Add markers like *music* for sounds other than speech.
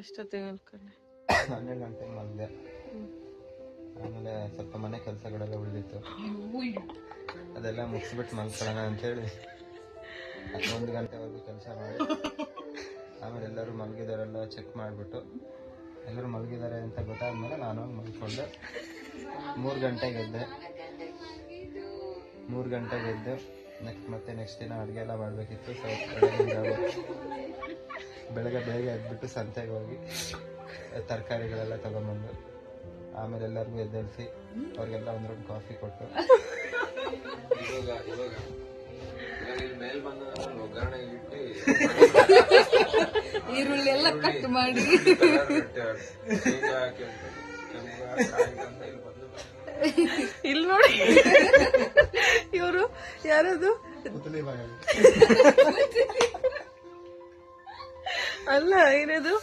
ಎಷ್ಟೊತ್ತಿಗೆ ಮಲ್ಕೊಂಡೆ ಹನ್ನೆರಡು ಗಂಟೆಗೆ ಮಲಗಿದೆ ಆಮೇಲೆ ಸ್ವಲ್ಪ ಮನೆ ಕೆಲಸಗಳೆಲ್ಲ ಉಳಿದಿತ್ತು. ಅದೆಲ್ಲ ಮುಗಿಸ್ಬಿಟ್ಟು ಮಲ್ಕೊಳ್ಳೋಣ ಅಂತೇಳಿ ಒಂದು ಗಂಟೆವರೆಗೂ ಕೆಲಸ ಮಾಡಿ. ಆಮೇಲೆ ಎಲ್ಲರೂ ಮಲಗಿದಾರೆಲ್ಲ ಚೆಕ್ ಮಾಡಿಬಿಟ್ಟು. ಎಲ್ಲರೂ ಮಲಗಿದ್ದಾರೆ ಅಂತ ಗೊತ್ತಾದ್ಮೇಲೆ ನಾನು ಮಲ್ಕೊಂಡೆ. ಮೂರು ಗಂಟೆಗೆ ಎದ್ದೆ. ಮೂರು ಗಂಟೆಗೆ ಎದ್ದೆ ನೆಕ್ಸ್ಟ್ ಮತ್ತೆ ನೆಕ್ಸ್ಟ್ ದಿನ ಅಡುಗೆ ಎಲ್ಲ ಮಾಡಬೇಕಿತ್ತು. ಸೊ ಬೆಳಗ್ಗೆ ಬೆಳಗ್ಗೆ ಬೆಳಗ್ಗೆ ಎದ್ಬಿಟ್ಟು ಸಂತೆಗೆ ಹೋಗಿ ತರಕಾರಿಗಳೆಲ್ಲ ತಗೊಂಬಂದು ಆಮೇಲೆ ಎಲ್ಲರಿಗೂ ಎದ್ದೇಳಿಸಿ ಅವ್ರಿಗೆಲ್ಲ ಒಂದು ರೌಂಡ್ ಕಾಫಿ ಕೊಟ್ಟು. ಇವಾಗ ಇವಾಗ. ಇವಾಗ ಇಲ್ಲಿ ಮೇಲ್ ಬಂದ ಒಗ್ಗರಣೆ ಇಟ್ಟು ಈರುಳ್ಳಿ *laughs* ಎಲ್ಲ ಕಟ್ ಮಾಡಿ ಇಲ್ಲಿ ನೋಡಿ. ಇವರು ಯಾರದು? *laughs* അല്ല അതിനൊരു